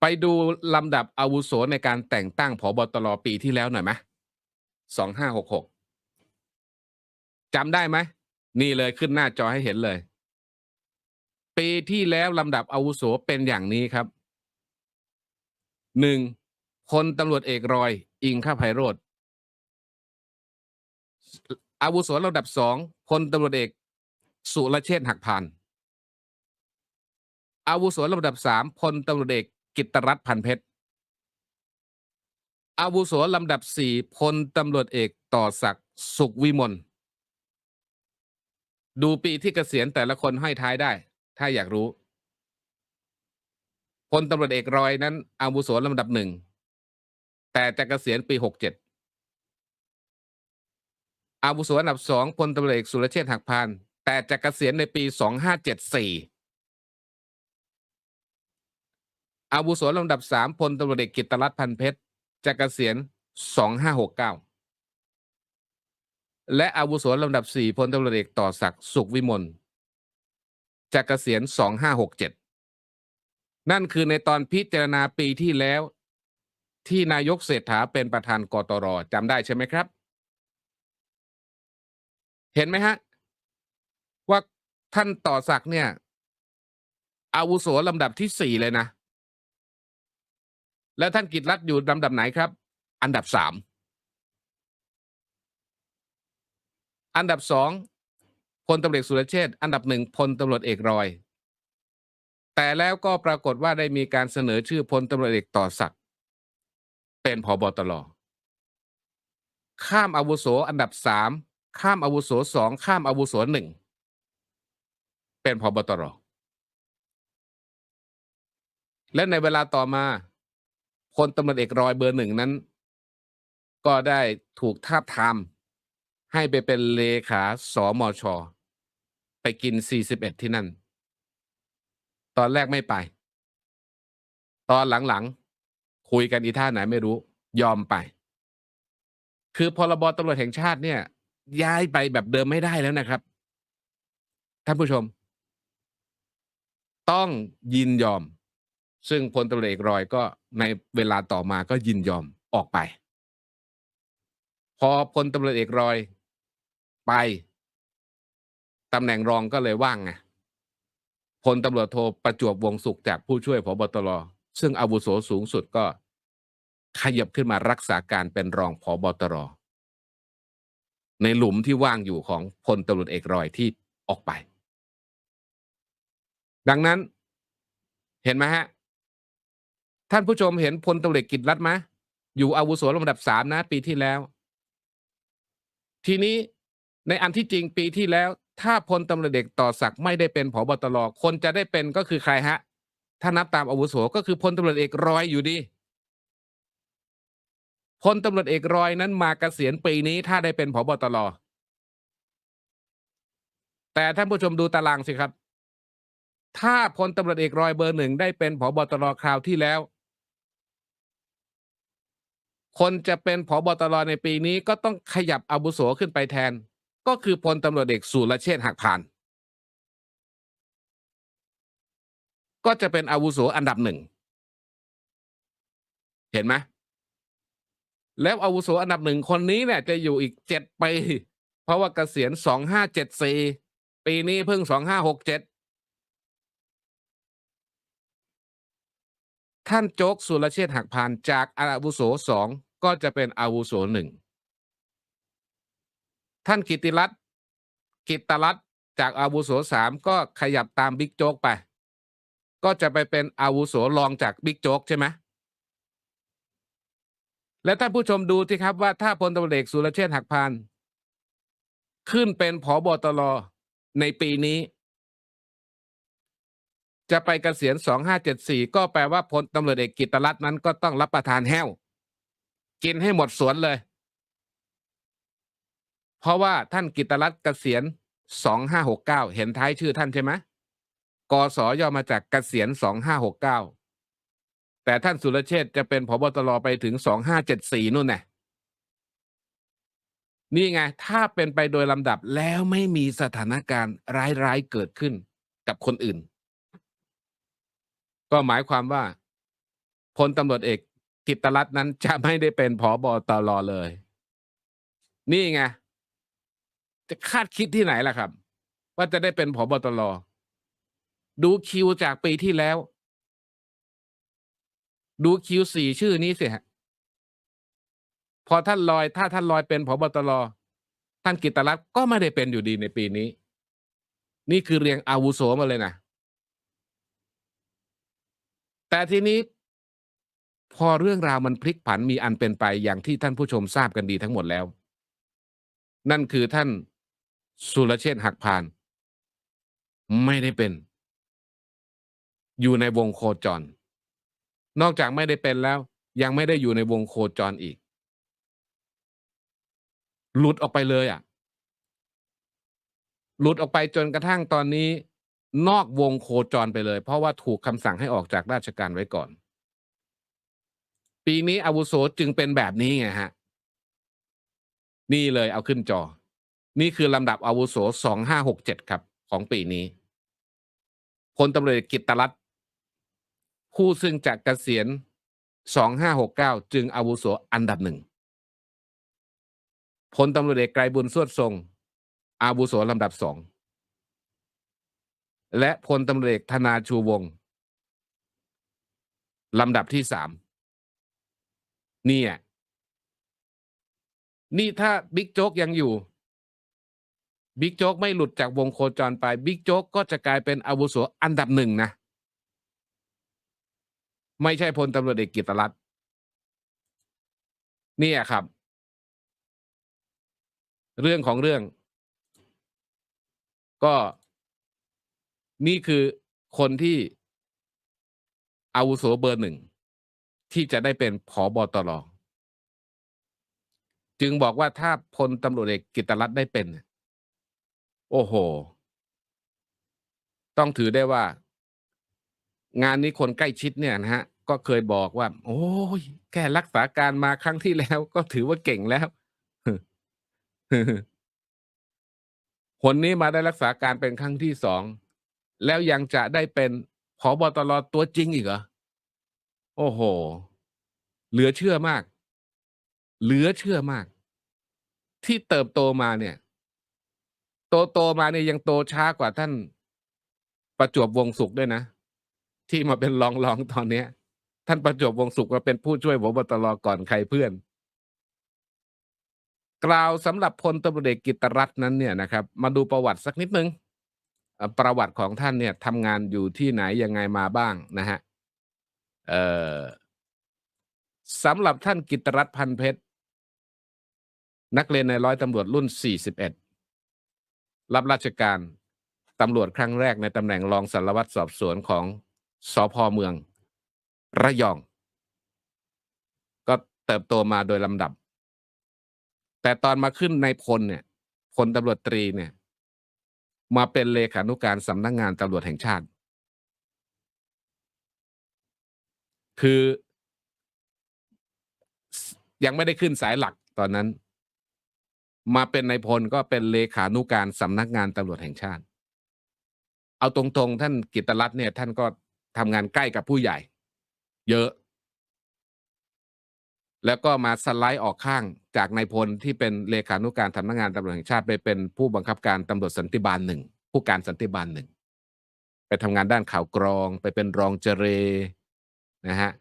ไปดูลำดับอาวุโสในการแต่งตั้งผบตรปีที่แล้วหน่อยไหมสองห้าหกหกจำได้ไหม นี่เลยขึ้นหน้าจอให้เห็นเลย ปีที่แล้วลำดับอาวุโสเป็นอย่างนี้ครับหนึ่งพลตำรวจเอกรอย อิงข้าไพโรธอาวุโสลำดับสองพลตำรวจเอก สุรเชษฐ์หักพานอาวุโสลำดับสามพลตำรวจเอก กิตรัตน์พันเพชรอาวุโสลำดับสี่พลตำรวจเอกต่อศักดิ์สุขวิมลดูปีที่เกษียณแต่ละคนให้ท้ายได้ ถ้าอยากรู้พลตำรวจเอกรอยนั้น อาวุโสลำดับหนึ่ง แต่จะเกษียณปีหกเจ็ดอาวุโสอันดับสองพลตำรวจเอกสุรเชษฐ์หักพาน แต่จะเกษียณในปีสองห้าเจ็ดสี่ อาวุโสลำดับสามพลตำรวจเอกกิตตรัตน์พันเพชรจะเกษียณสองห้าหกเก้าและอาวุโสลำดับสี่พลตำรวจเอกต่อศักดิ์สุขวิมลจะเกษียณสองห้าหกเจ็ดนั่นคือในตอนพิจารณาปีที่แล้ว ที่นายกเศรษฐาเป็นประธานกตรจำได้ใช่ไหมครับ เห็นไหมฮะ ว่าท่านต่อศักดิ์เนี่ย อาวุโสลำดับที่สี่เลยนะ แล้วท่านกิตรัตอยู่ลำดับไหนครับ อันดับสามอันดับสองพลตำรวจเอกสุรเชษฐ์อันดับหนึ่งพลตำรวจเอกรอย แต่แล้วก็ปรากฏว่าได้มีการเสนอชื่อพลตำรวจเอกต่อศักดิ์เป็นผบตรข้ามอาวุโสอันดับสามข้ามอาวุโสสองข้ามอาวุโสหนึ่งเป็นผบตรและในเวลาต่อมา พลตำรวจเอกรอยเบอร์หนึ่งนั้น ก็ได้ถูกทาบทามให้ไปเป็นเลขาสอมชไปกิน 41 ที่นั่น ตอนแรกไม่ไป ตอนหลังๆ คุยกันอีท่าไหนไม่รู้ ยอมไป คือพรบตำรวจแห่งชาติเนี่ย ย้ายไปแบบเดิมไม่ได้แล้วนะครับ ท่านผู้ชม ต้องยินยอม ซึ่งพลตำรวจเอกรอยก็ในเวลาต่อมาก็ยินยอมออกไป พอพลตำรวจเอกรอยไปตำแหน่งรองก็เลยว่างไงพลตำรวจโทรประจวบวงสุขจากผู้ช่วยพบตรซึ่งอาวุโสสูงสุดก็ขยับขึ้นมารักษาการเป็นรองพบตร ในหลุมที่ว่างอยู่ของพลตำรวจเอกรอยที่ออกไป ดังนั้นเห็นไหมฮะ ท่านผู้ชมเห็นพลตำรวจเอกกิตรัตน์ไหมอยู่อาวุโสลำดับสามนะ ปีที่แล้ว ทีนี้ในอันที่จริงปีที่แล้ว ถ้าพลตำรวจเอกต่อศักดิ์ไม่ได้เป็นผบตรคนจะได้เป็นก็คือใครฮะ ถ้านับตามอาวุโสก็คือพลตำรวจเอกรอยอยู่ดีพลตำรวจเอกรอยนั้นมาเกษียณปีนี้ถ้าได้เป็นผบตรแต่ท่านผู้ชมดูตารางสิครับ ถ้าพลตำรวจเอกรอยเบอร์หนึ่งได้เป็นผบตรคราวที่แล้ว คนจะเป็นผอบตรในปีนี้ก็ต้องขยับอาวุโสขึ้นไปแทน ก็คือพลตำรวจเอกสุรเชษฐ์หักพาน ก็จะเป็นอาวุโสอันดับหนึ่ง เห็นไหมแล้วอาวุโสอันดับหนึ่งคนนี้เนี่ยจะอยู่อีกเจ็ดปี เพราะว่าเกษียณสองห้าเจ็ดสี่ปีนี้เพิ่งสองห้าหกเจ็ด ท่านโจ๊กสุรเชษฐ์หักพานจากอาวุโสสองก็จะเป็นอาวุโสหนึ่งท่านกิติรัตน์กิตรัตน์จากอาวุโสสามก็ขยับตามบิ๊กโจ๊กไป ก็จะไปเป็นอาวุโสรองจากบิ๊กโจ๊กใช่ไหมและท่านผู้ชมดูที่ครับว่าถ้าพลตำรวจเอกสุรเชษฐ์หักพาน ขึ้นเป็นผอบตรในปีนี้ จะไปเกษียณ2574ก็แปลว่าพลตำรวจเอกกิตรัตน์นั้นก็ต้องรับประทานแห้ว กินให้หมดสวนเลย เพราะว่าท่านกิตรัตน์เกษียณ2569เก้าเห็นท้ายชื่อท่านใช่ไหมกสย่อมาจากเกษียณ2569แต่ท่านสุรเชษจะเป็นผบตรไปถึง2574นู่นแน่นี่ไง ถ้าเป็นไปโดยลำดับแล้วไม่มีสถานการณ์ร้ายๆเกิดขึ้นกับคนอื่น ก็หมายความว่าพลตำรวจเอกกิตตรัตน์นั้นจะไม่ได้เป็นผอบอตรเลย นี่ไงจะคาดคิดที่ไหนล่ะครับ ว่าจะได้เป็นผอบอตรดูคิวจากปีที่แล้ว ดูคิวสี่ชื่อนี้สิฮะพอท่านลอย ถ้าท่านลอยเป็นผบตรท่านกิตตรัตน์ก็ไม่ได้เป็นอยู่ดีในปีนี้ นี่คือเรียงอาวุโสมาเลยนะ แต่ทีนี้พอเรื่องราวมันพลิกผันมีอันเป็นไปอย่างที่ท่านผู้ชมทราบกันดีทั้งหมดแล้ว นั่นคือท่านสุรเชษฐ์หักพาน ไม่ได้เป็น อยู่ในวงโคจร นอกจากไม่ได้เป็นแล้ว ยังไม่ได้อยู่ในวงโคจรอีก หลุดออกไปเลยอะ หลุดออกไปจนกระทั่งตอนนี้ นอกวงโคจรไปเลย เพราะว่าถูกคำสั่งให้ออกจากราชการไว้ก่อน ปีนี้อาวุโสจึงเป็นแบบนี้ไงฮะ นี่เลยเอาขึ้นจอ นี่คือลำดับอาวุโสสองห้าหกเจ็ดครับ ของปีนี้พลตำรวจกิตตรัตผู้ซึ่งจากเกษียณสองห้าหกเก้าจึงอาวุโสอันดับหนึ่งพลตำรวจเอกไกรบุญสวดทรง อาวุโสลำดับสอง และพลตำรวจเอกธนาชูวงศ์ลำดับที่สามนี่อะนี่ถ้าบิ๊กโจ๊กยังอยู่บิ๊กโจ๊กไม่หลุดจากวงโคจรไปบิ๊กโจ๊กก็จะกลายเป็นอาวุโสอันดับหนึ่งนะ ไม่ใช่พลตำรวจเอกกิตตรัตน์นี่ครับ เรื่องของเรื่อง ก็ นี่คือคนที่อาวุโสเบอร์หนึ่ง ที่จะได้เป็นผอบอตรจึงบอกว่าถ้าพลตำรวจเอกกิตตรัตน์ได้เป็น โอ้โห ต้องถือได้ว่า งานนี้คนใกล้ชิดเนี่ยนะฮะ ก็เคยบอกว่า โอ้ยแค่รักษาการมาครั้งที่แล้ว ก็ถือว่าเก่งแล้วคนนี้มาได้รักษาการเป็นครั้งที่สอง แล้วยังจะได้เป็นผอบอตรตัวจริงอีกเหรอ โอ้โห เหลือเชื่อมาก เหลือเชื่อมาก ที่เติบโตมาเนี่ย โตโตมาเนี่ยยังโตช้ากว่าท่านประจวบวงสุขด้วยนะ ที่มาเป็นรองรองตอนเนี้ย ท่านประจวบวงสุขมาเป็นผู้ช่วยผบตรก่อนใครเพื่อน กล่าวสำหรับพลตำรวจเอกกิตตรัตน์นั้นเนี่ยนะครับ มาดูประวัติสักนิดนึง ประวัติของท่านเนี่ยทำงานอยู่ที่ไหนยังไงมาบ้างนะฮะเอ่อสำหรับท่านกิตรัตพันเพชร นักเรียนในร้อยตำรวจรุ่น 41 รับราชการตำรวจครั้งแรกในตำแหน่งรองสารวัตรสอบสวนของสอพอเมือง ระยอง ก็เติบโตมาโดยลำดับ แต่ตอนมาขึ้นในพลเนี่ยพลตำรวจตรีเนี่ย มาเป็นเลขานุการสำนักงานตำรวจแห่งชาติ คือยังไม่ได้ขึ้นสายหลักตอนนั้น มาเป็นในายพลก็เป็นเลขานุการสำนักงานตำรวจแห่งชาติ เอาตรงๆ ท่านกิตตรัตน์เนี่ย ท่านก็ทำงานใกล้กับผู้ใหญ่ เยอะ แล้วก็มาสไลด์ออกข้างจากนายพลที่เป็นเลขานุการสำนักงานตำรวจแห่งชาติไปเป็นผู้บังคับการตำรวจสันติบาลหนึ่งผู้การสันติบาลหนึ่งไปทำงานด้านข่าวกรอง ไปเป็นรองเจเรนะฮะ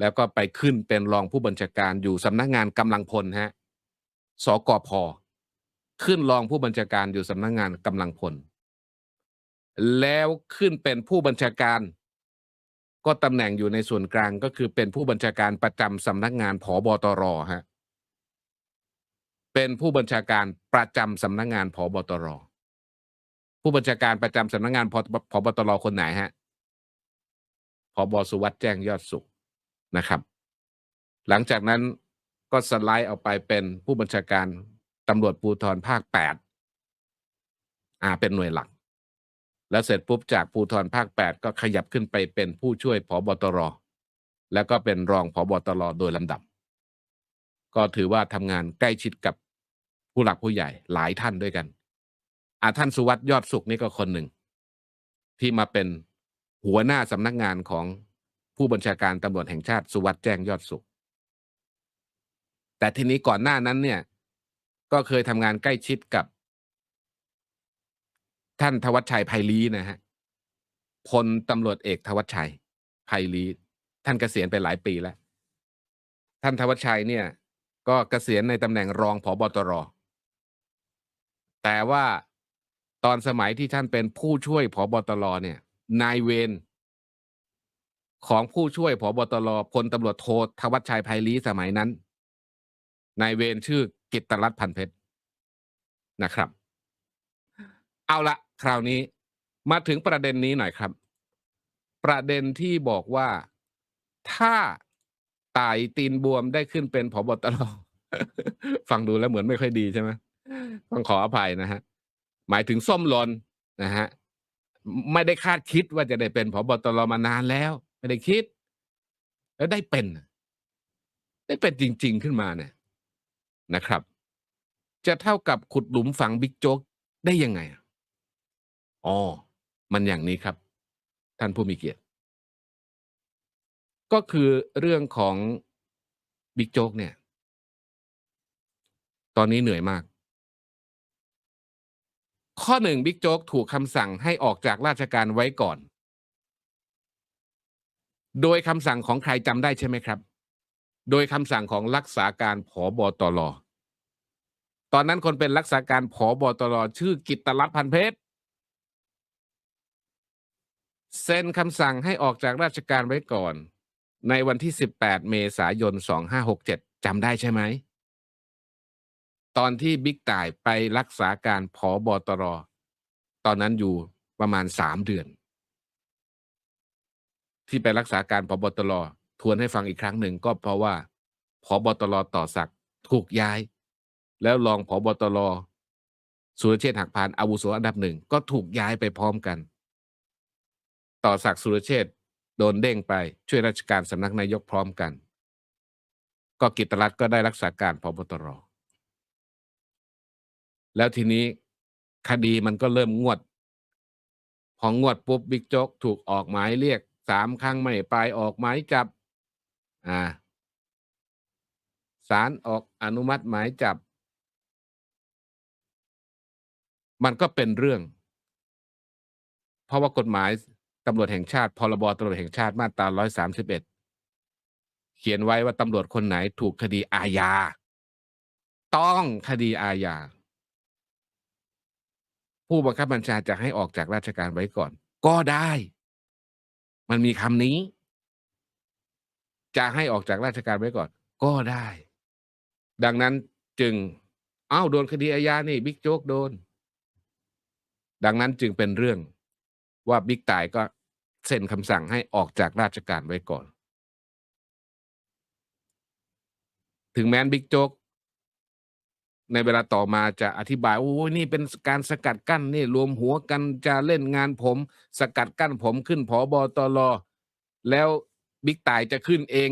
แล้วก็ไปขึ้นเป็นรองผู้บัญชาการอยู่สำนักงานกำลังพลฮะสกพขึ้นรองผู้บัญชาการอยู่สำนักงานกำลังพล แล้วขึ้นเป็นผู้บัญชาการ ก็ตำแหน่งอยู่ในส่วนกลางก็คือเป็นผู้บัญชาการประจำสำนักงานผบตรฮะเป็นผู้บัญชาการประจำสำนักงานผบตร ผู้บัญชาการประจำสำนักงานพผบตรคนไหนฮะผบสุวัสด์แจ้งยอดสุขนะครับ หลังจากนั้นก็สไลด์ออกไปเป็นผู้บัญชาการตำรวจภูธรภาคแปดอ่าเป็นหน่วยหลัก แล้วเสร็จปุ๊บจากภูธรภาคแปดก็ขยับขึ้นไปเป็นผู้ช่วยผบตร แล้วก็เป็นรองผบตรโดยลำดับ ก็ถือว่าทำงานใกล้ชิดกับผู้หลักผู้ใหญ่หลายท่านด้วยกันอาท่านสุวัสด์ยอดสุขนี่ก็คนหนึ่ง ที่มาเป็นหัวหน้าสำนักงานของผู้บัญชาการตำรวจแห่งชาติสุวัสด์แจ้งยอดสุข แต่ทีนี้ก่อนหน้านั้นเนี่ย ก็เคยทำงานใกล้ชิดกับ ท่านธวัชชัยไพลีนะฮะพลตำรวจเอกธวัชชัยไพลีท่านเกษียณไปหลายปีแล้ว ท่านธวัชชัยเนี่ย ก็เกษียณในตำแหน่งรองผบตร แต่ว่าตอนสมัยที่ท่านเป็นผู้ช่วยผบตรเนี่ย นายเวรของผู้ช่วยผบตรพลตำรวจโทธวัชชัยไพลีสมัยนั้น นายเวรชื่อกิตตรัตน์พันเพชรนะครับ เอาละ คราวนี้มาถึงประเด็นนี้หน่อยครับ ประเด็นที่บอกว่าถ้าตายตีนบวมได้ขึ้นเป็นผบตรฟังดูแล้วเหมือนไม่ค่อยดีใช่ไหมต้องขออภัยนะฮะ หมายถึงส้มหลนนะฮะไม่ได้คาดคิดว่าจะได้เป็นผบตรมานานแล้ว ไม่ได้คิด แล้วได้เป็น ได้เป็นจริง ๆขึ้นมาเนี่ยนะครับ จะเท่ากับขุดหลุมฝังบิ๊กโจ๊กได้ยังไง อ๋อ มันอย่างนี้ครับ ท่านผู้มีเกียรติ ก็คือเรื่องของบิ๊กโจ๊กเนี่ย ตอนนี้เหนื่อยมาก ข้อหนึ่งบิ๊กโจ๊กถูกคำสั่งให้ออกจากราชการไว้ก่อน โดยคำสั่งของใครจำได้ใช่ไหมครับ โดยคำสั่งของรักษาการผอบอตรตอนนั้นคนเป็นรักษาการผอบอตรชื่อกิตตรัตน์พันเพชร เซ็นคำสั่งให้ออกจากราชการไว้ก่อน ในวันที่ 18 เมษายน 2567จำได้ใช่ไหม ตอนที่บิ๊กต่ายไปรักษาการผอบอตร ตอนนั้นอยู่ประมาณสามเดือน ที่ไปรักษาการผอบอตรทวนให้ฟังอีกครั้งหนึ่งก็เพราะว่าผอบอตรต่อศักถูกย้าย แล้วรองผอบอตรสุรเชษฐ์หักพานอาวุโสอันดับหนึ่งก็ถูกย้ายไปพร้อมกัน ต่อศักดิ์สุรเชษฐ์โดนเด้งไปช่วยราชการสำนักนายกพร้อมกัน ก็กิตตรัตก็ได้รักษาการผบตร แล้วทีนี้คดีมันก็เริ่มงวด พองวดปุ๊บบิ๊กโจ๊กถูกออกหมายเรียกสามครั้งไม่ไปออกหมายจับ อ่าศาลออกอนุมัติหมายจับ มันก็เป็นเรื่อง เพราะว่ากฎหมาย ตำรวจแห่งชาติ พรบตำรวจแห่งชาติมาตรา 131 เขียนไว้ว่าตำรวจคนไหนถูกคดีอาญา ต้องคดีอาญา ผู้บังคับบัญชาจะให้ออกจากราชการไว้ก่อน ก็ได้ มันมีคำนี้ จะให้ออกจากราชการไว้ก่อน ก็ได้ ดังนั้นจึงอ้าวโดนคดีอาญานี่บิ๊กโจ๊กโดน ดังนั้นจึงเป็นเรื่องว่าบิ๊กต่ายก็ เซ็นคำสั่งให้ออกจากราชการไว้ก่อน ถึงแม้นบิ๊กโจ๊กในเวลาต่อมาจะอธิบายโอ้ยนี่เป็นการสกัดกั้นนี่รวมหัวกันจะเล่นงานผม สกัดกั้นผมขึ้นผอบอตรแล้วบิ๊กต่ายจะขึ้นเอง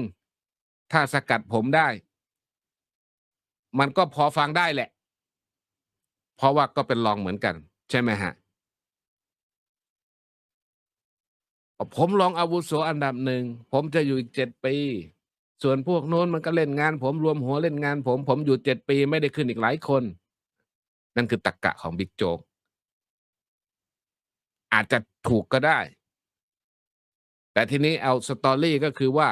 ถ้าสกัดผมได้ มันก็พอฟังได้แหละ เพราะว่าก็เป็นรองเหมือนกัน ใช่ไหมฮะ ผมรองอาวุโสอันดับหนึ่ง ผมจะอยู่อีกเจ็ดปี ส่วนพวกโน้นมันก็เล่นงาน ผมรวมหัวเล่นงาน ผมผมอยู่เจ็ดปีไม่ได้ขึ้นอีกหลายคน นั่นคือตรกกะของบิ๊กโจ๊กอาจจะถูกก็ได้ แต่ทีนี้เอาสตอรี่ก็คือว่า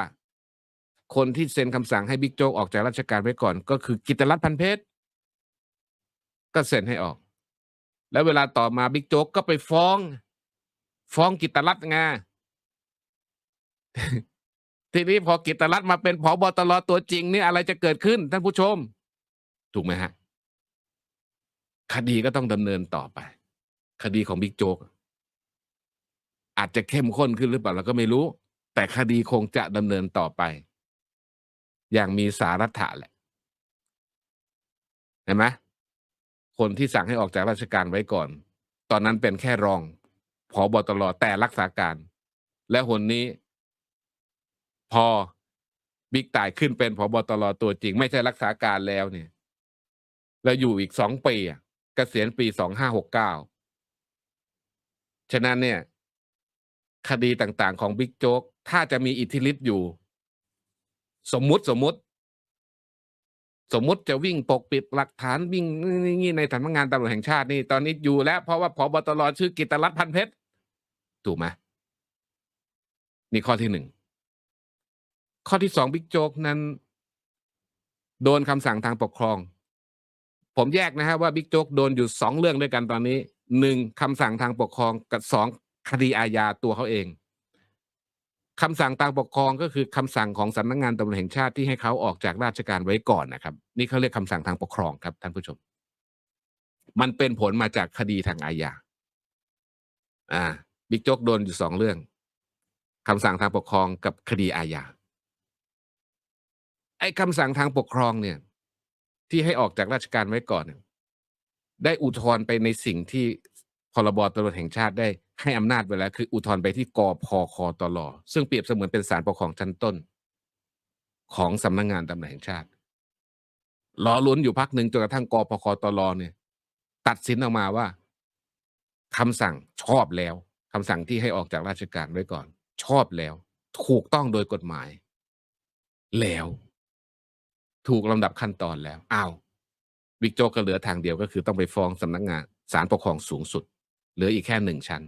คนที่เซ็นคำสั่งให้บิ๊กโจ๊กออกจากราชการไว้ก่อน ก็คือกิตตรัตน์พันเพชรก็เซ็นให้ออก แล้วเวลาต่อมาบิ๊กโจ๊กก็ไปฟ้อง ฟ้องกิตตรัตน์ไง ทีนี้พอกิตตรัตมาเป็นผอบตรตัวจริงนี่อะไรจะเกิดขึ้น ท่านผู้ชม ถูกไหมฮะ คดีก็ต้องดำเนินต่อไป คดีของบิ๊กโจ๊กอาจจะเข้มข้นขึ้นหรือเปล่าเราก็ไม่รู้ แต่คดีคงจะดำเนินต่อไป อย่างมีสาระถะแหละเห็นไหมคนที่สั่งให้ออกจากราชการไว้ก่อน ตอนนั้นเป็นแค่รองผอบตรแต่รักษาการ และหนนี้ พอบิ๊กต่ายขึ้นเป็นผบตรตัวจริง ไม่ใช่รักษาการแล้วเนี่ย แล้วอยู่อีกสองปีอะเกษียณปีสองห้าหกเก้าฉะนั้นเนี่ย คดีต่างๆของบิ๊กโจ๊กถ้าจะมีอิทธิฤทธิ์อยู่ สมมุติสมมุติ สมมุติจะวิ่งปกปิดหลักฐานวิ่งนี่ในสำนักงานตำรวจแห่งชาตินี่ตอนนี้อยู่แล้ว เพราะว่าพบตรชื่อกิตรัตน์พันเพชรถูกไหมนี่ข้อที่หนึ่ง ข้อที่สองบิ๊กโจ๊กนั้น โดนคำสั่งทางปกครอง ผมแยกนะฮะว่าบิ๊กโจ๊กโดนอยู่สองเรื่องด้วยกันตอนนี้หนึ่งคำสั่งทางปกครองกับสองคดีอาญาตัวเขาเองคำสั่งทางปกครองก็คือคำสั่งของสำนักงานตำรวจแห่งชาติที่ให้เขาออกจากราชการไว้ก่อนนะครับ นี่เขาเรียกคำสั่งทางปกครองครับท่านผู้ชม มันเป็นผลมาจากคดีทางอาญาอ่าบิ๊กโจ๊กโดนอยู่สองเรื่องคำสั่งทางปกครองกับคดีอาญา อ้คำสั่งทางปกครองเนี่ย ที่ให้ออกจากราชการไว้ก่อนเนี่ยได้อุทธรณ์ไปในสิ่งที่พรบตำรวจแห่งชาติได้ให้อำนาจไปแล้ว คืออุทธรณ์ไปที่กพคตลซึ่งเปรียบเสมือนเป็นศาลปกครองชั้นต้น ของสำนักงานตำรวจแห่งชาติรอลุ้นอยู่พักหนึ่งจนกระทั่งกพคตลเนี่ย ตัดสินออกมาว่าคำสั่งชอบแล้วคำสั่งที่ให้ออกจากราชการไว้ก่อน ชอบแล้ว ถูกต้องโดยกฎหมาย แล้ว ถูกลำดับขั้นตอนแล้วอ้าวบิ๊กโจ๊กก็เหลือทางเดียวก็คือต้องไปฟ้องสำนักงานศาลปกครองสูงสุด เหลืออีกแค่หนึ่งชั้น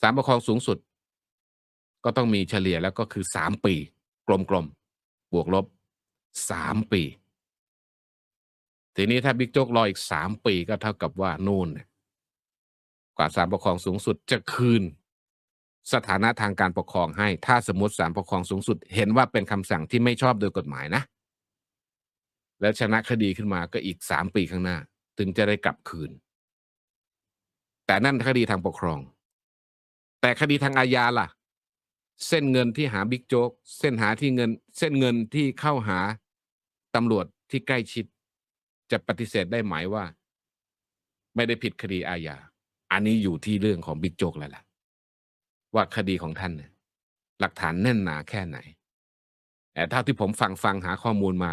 ศาลปกครองสูงสุด ก็ต้องมีเฉลี่ยแล้วก็คือสามปี กลมๆบวกลบสามปี ทีนี้ถ้าบิ๊กโจ๊กรออีกสามปีก็เท่ากับว่านู่นน่ะกว่าศาลปกครองสูงสุดจะคืน สถานะทางการปกครองให้ ถ้าสมมติศาลปกครองสูงสุด เห็นว่าเป็นคำสั่งที่ไม่ชอบโดยกฎหมายนะ แล้วชนะคดีขึ้นมาก็อีกสามปีข้างหน้า ถึงจะได้กลับคืน แต่นั่นคดีทางปกครอง แต่คดีทางอาญาล่ะ เส้นเงินที่หาบิ๊กโจ๊กเส้นหาที่เงิน เส้นเงินที่เข้าหาตำรวจที่ใกล้ชิด จะปฏิเสธได้ไหมว่า ไม่ได้ผิดคดีอาญาอันนี้อยู่ที่เรื่องของบิ๊กโจ๊กแล้วล่ะ ว่าคดีของท่านเนี่ยหลักฐานแน่นหนาแค่ไหนแต่เท่าที่ผมฟังฟังหาข้อมูลมา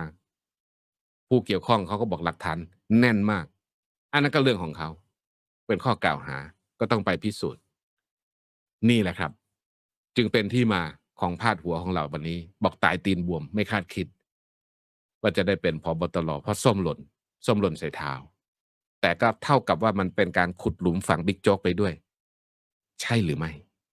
ผู้เกี่ยวข้องเขาก็บอกหลักฐานแน่นมาก อันนั้นก็เรื่องของเขา เป็นข้อกล่าวหาก็ต้องไปพิสูจน์ นี่แหละครับ จึงเป็นที่มาของพาดหัวของเราวันนี้ บอกตายตีนบวมไม่คาดคิด ว่าจะได้เป็นพอบตรเพราะส้มหล่นส้มหล่นใส่เท้าแต่ก็เท่ากับว่ามันเป็นการขุดหลุมฝังบิ๊กโจ๊กไปด้วย ใช่หรือไม่